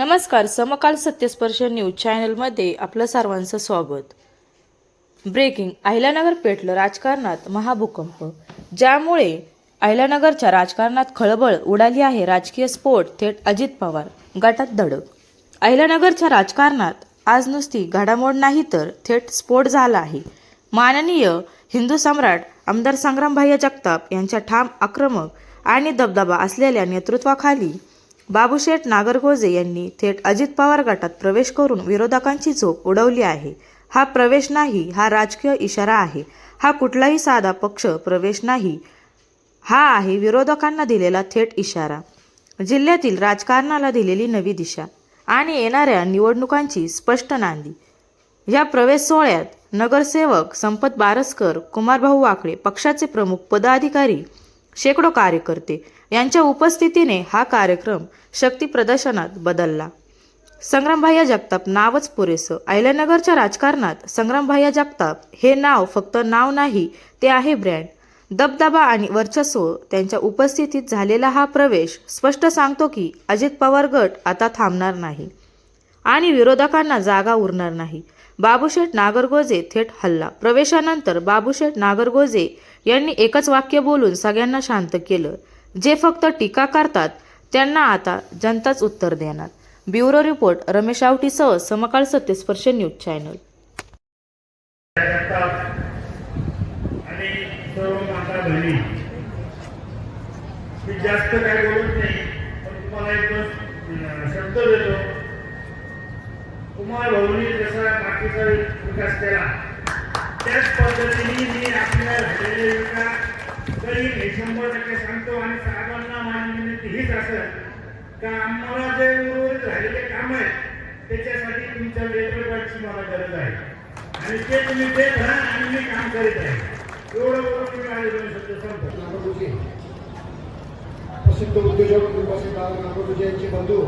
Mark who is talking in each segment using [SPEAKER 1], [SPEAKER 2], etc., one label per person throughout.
[SPEAKER 1] नमस्कार समकाल सत्यस्पर्श न्यूज चॅनलमध्ये आपलं सर्वांचं स्वागत. ब्रेकिंग अहिल्यानगर पेटलं राजकारणात महाभूकंप. ज्यामुळे अहिल्यानगरच्या राजकारणात खळबळ उडाली आहे राजकीय स्फोट थेट अजित पवार गटात धडक. अहिल्यानगरच्या राजकारणात आज नुसती घडामोड नाही तर थेट स्फोट झाला आहे. माननीय हिंदू सम्राट आमदार संग्रामभाई जगताप यांच्या ठाम आक्रमक आणि दबदबा असलेल्या नेतृत्वाखाली बाबूशेठ नागरगोजे यांनी थेट अजित पवार गटात प्रवेश करून विरोधकांची झोप उडवली आहे. हा प्रवेश नाही हा राजकीय इशारा आहे. हा कुठलाही साधा पक्ष प्रवेश नाही. हा आहे विरोधकांना दिलेला थेट इशारा. जिल्ह्यातील राजकारणाला दिलेली नवी दिशा आणि येणाऱ्या निवडणुकांची स्पष्ट नांदी. या प्रवेश सोहळ्यात नगरसेवक संपत बारसकर कुमारभाऊ वाकडे पक्षाचे प्रमुख पदाधिकारी शेकडो कार्यकर्ते यांच्या उपस्थितीने हा कार्यक्रम शक्ती प्रदर्शनात बदलला. संग्रामभाया जगताप नावच पुरेसं. अहिल्यानगरच्या राजकारणात संग्रामभाया जगताप हे नाव फक्त नाव नाही ते आहे ब्रँड. दबदबा आणि वर्चस्व त्यांच्या उपस्थितीत झालेला हा प्रवेश स्पष्ट सांगतो की अजित पवार गट आता थांबणार नाही आणि विरोधकांना जागा उरणार नाही. बाबूशेठ नागरगोजे थेट हल्ला. प्रवेशानंतर बाबूशेठ नागरगोजे यांनी एकच वाक्य बोलून सगळ्यांना शांत केलं. जे फक्त टीका करतात त्यांना आता जनताच उत्तर देणार. ब्युरो रिपोर्ट रमेश आवटीसह समकाळ सत्यस्पर्श न्यूज चॅनल.
[SPEAKER 2] जास्त काय बोलत नाही पण तुम्हाला एक शब्द देतो. कुमार भाऊनी जसा बाकीचा विकास केला त्याच पद्धतीने मी आपल्या झालेले विकास तरी हे शंभर टक्के सांगतो आणि साहेबांना माझी विनंती हीच असेल का आम्हाला जे उर्वरित राहिलेले काम आहे त्याच्यासाठी तुमच्या नेतृत्वाची मला गरज आहे. आणि ते तुम्ही देत राहा आणि मी काम करीत आहे. एवढं बरोबर मी माझे दोन शब्द
[SPEAKER 3] सांगतो प्रसिद्ध उद्योजक निर्वासित नागपूर यांचे बंधू.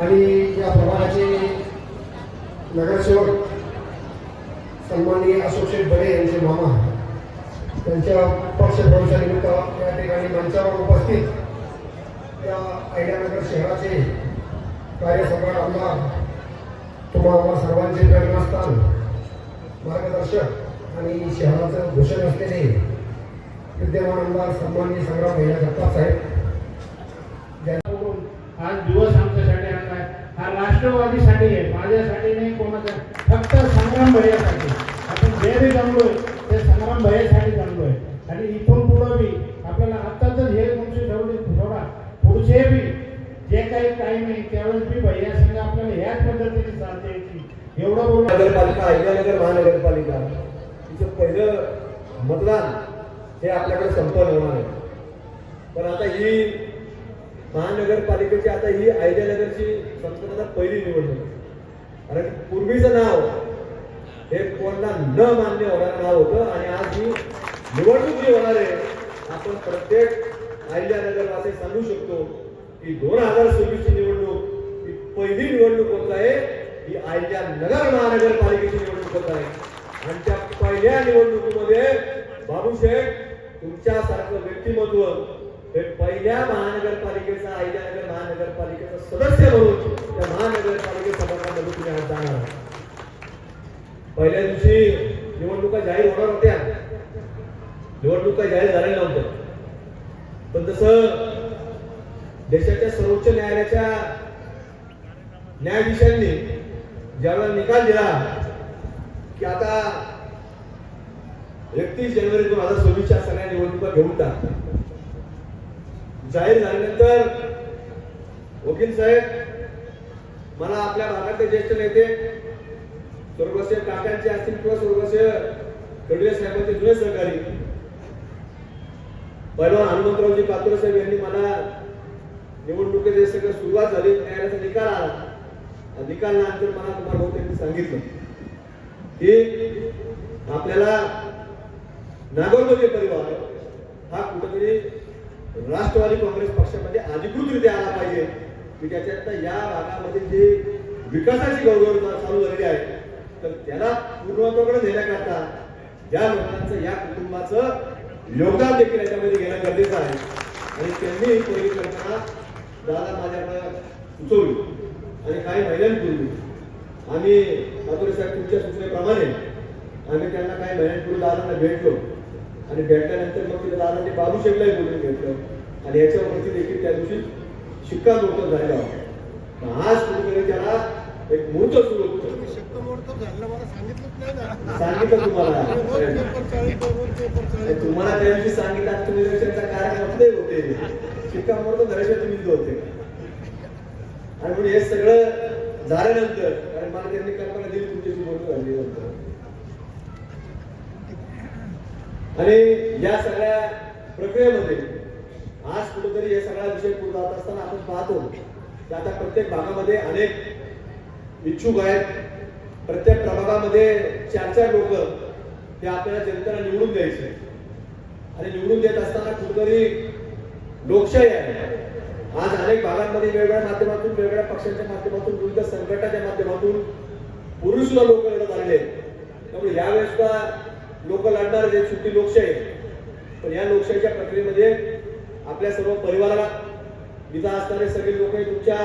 [SPEAKER 3] आणि या प्रभागाचे नगरसेवक सन्माननीय असोसिएट बडे यांचे मामा त्यांच्या पक्षप्रवेशानिमित्त या ठिकाणी मंचावर उपस्थित त्या अहिल्यानगर शहराचे कार्यसभा आमदार तुम्हाला सर्वांचे प्रेरणास्थान मार्गदर्शक आणि शहराचं भूषण असलेले विद्यमान आमदार सन्माननीय संग्राम भैया जगताप साहेब
[SPEAKER 2] करून आज दिवस आमच्यासाठी आणलाय हा राष्ट्रवादीसाठी आहे. माझ्यासाठी नाही कोणाचा फक्त संग्राम भैयासाठी. आपण जे बी जमलोय ते संग्राम भैयासाठी जमलोय. आणि इथून पुढं बी आपल्याला आत्ताच हे तुमची ठेवली थोडा पुढचे बी जे काही काही नाही त्यावेळेस बी भैया संघ आपल्याला ह्याच पद्धतीने साथ द्यायची एवढं बोलून
[SPEAKER 3] नगरपालिका अहिल्यानगर महानगरपालिका. तिचं पहिलं मतदान हे आपल्याकडे संपन्न होणार आहे. पण आता ही महानगरपालिकेची आता ही अहिल्यानगरची संपन्नाचा पहिली निवडणूक कारण पूर्वीचं नाव हे कोणाला न मान्य होणारं नाव होतं आणि आज ही निवडणूक जी होणार आहे आपण प्रत्येक अहिल्यानगरवासी सांगू शकतो की दोन हजार सव्वीसची निवडणूक ही पहिली निवडणूक होत आहे. ही अहिल्यानगर महानगरपालिकेची निवडणूक होत आहे. आणि त्या पहिल्या निवडणुकीमध्ये बाबूशेठ तुमच्यासारखं व्यक्तिमत्व हे पहिल्या महानगरपालिकेचा अहिल्यानगर महानगरपालिकेचा सदस्य म्हणून त्या महानगरपालिके सभागृहामध्ये तुम्ही आज जाणार पहिल्या दिवशी निवडणुका जाहीर होणार होत्या. निवडणुका जाहीर झालेल्या नव्हत्या. पण तसं देशाच्या सर्वोच्च न्यायालयाच्या न्यायाधीशांनी ज्यावेळेला निकाल दिला की आता एकतीस जानेवारी दोन हजार सव्वीसच्या सगळ्या निवडणुका घेऊन टाकतात जाहीर झाल्यानंतर वकील साहेब मला आपल्या भागातले ज्येष्ठ नेते स्वर्गस्य काकांचे असतील किंवा स्वर्गस्य खडगे साहेबांचे जुने सहकारी पहिला हनुमंतरावजी कातुरे साहेब यांनी मला निवडणुकीचे सगळं सुरुवात झाली न्यायालयाचा निकाल आला. निकालानंतर मला कुमार भाऊ त्यांनी सांगितलं की आपल्याला नागोरमध्ये परिवार हा कुठेतरी राष्ट्रवादी काँग्रेस पक्षामध्ये अधिकृतरित्या आला पाहिजे. की त्याच्यात या भागामध्ये जे विकासाची गौरव चालू झालेली आहे तर त्याला पूर्णत्वाकडे नेण्याकरता या लोकांचं या कुटुंबाचं योगदान देखील याच्यामध्ये घेणं गरजेचं आहे. आणि त्यांनी पहिली कल्पना दादा माझ्याकडे सुचवली. आणि काही महिन्यांपूर्वी आम्ही माधुरी साहेब तुमच्या सूचनेप्रमाणे आम्ही त्यांना काही महिन्यांपूर्वी दादांना भेटलो. आणि भेटल्यानंतर मग तिथे दादांनी बाबू शेखलाही बोलून घेतलं. आणि याच्यावरती देखील त्या दिवशी शिक्कामोर्तब झालेला होता. आज कुठेतरी त्याला एक मुहूर्त सुरू होतं. सांगितलं तुम्हाला. तुम्हाला त्या दिवशी सांगितलं तुम्ही इलेक्शनचा कार्यक्रम होते. शिक्कामोर्तब झाल्याशिवाय तुम्ही होते. आणि म्हणून हे सगळं झाल्यानंतर कारण मला त्यांनी कल्पना दिली तुमच्याशी बोलणं झाली नंतर. आणि या सगळ्या प्रक्रियेमध्ये आज कुठेतरी हे सगळा विषय पुढे जात असताना आपण पाहतो की आता प्रत्येक भागामध्ये अनेक इच्छुक आहेत. प्रत्येक प्रभागामध्ये चार चार लोक हे आपल्याला जनतेला निवडून द्यायचे आणि निवडून देत असताना कुठेतरी लोकशाही आहे. आज अनेक भागांमध्ये वेगवेगळ्या माध्यमातून वेगवेगळ्या पक्षांच्या माध्यमातून विविध संघटनाच्या माध्यमातून पुरुष लोक लढत आलेले आहेत. त्यामुळे यावेळेस लोक लढणार जे सुट्टी लोकशाही पण या लोकशाहीच्या प्रक्रियेमध्ये आपल्या सर्व परिवाराला विधा असणारे सगळे लोक तुमच्या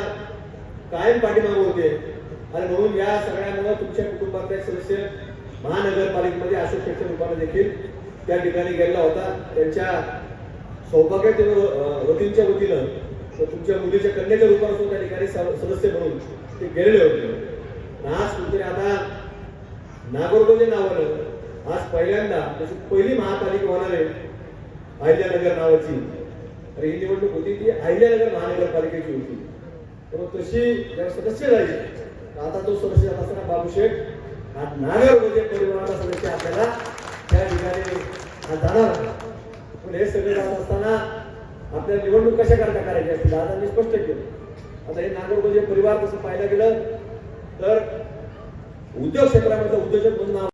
[SPEAKER 3] कायम पाठीमागे होते. आणि म्हणून या सगळ्यामुळे तुमच्या कुटुंबातले सदस्य महानगरपालिकेमध्ये असोसिएशन रूपाने देखील त्या ठिकाणी गेलेला होता. त्यांच्या सौभाग्य वतींच्या वतीनं तुमच्या मुलीच्या कन्याच्या रूपाने सुद्धा त्या ठिकाणी स- सदस्य म्हणून ते गेलेले होते. आज कुठेतरी आता नागोरगोजे नावानं आज पहिल्यांदा तशी पहिली महापालिका होणार आहे अहिल्यानगर नावाची. अरे ही निवडणूक होती ती अहिल्यानगर महानगरपालिकेची होती. तर तशी जेव्हा सदस्य झाली आता तो सदस्य असताना बाबू आज हा नागरगोजे म्हणजे परिवाराचा सदस्य आपल्याला त्या ठिकाणी आज जाणार. होता. पण हे सगळे जात असताना आपल्या निवडणूक कशा करता करायची असते दादांनी स्पष्ट केलं. आता हे नागरमध्ये म्हणजे परिवार तसं पाहायला गेलं तर उद्योग क्षेत्रामध्ये उद्योजक म्हणून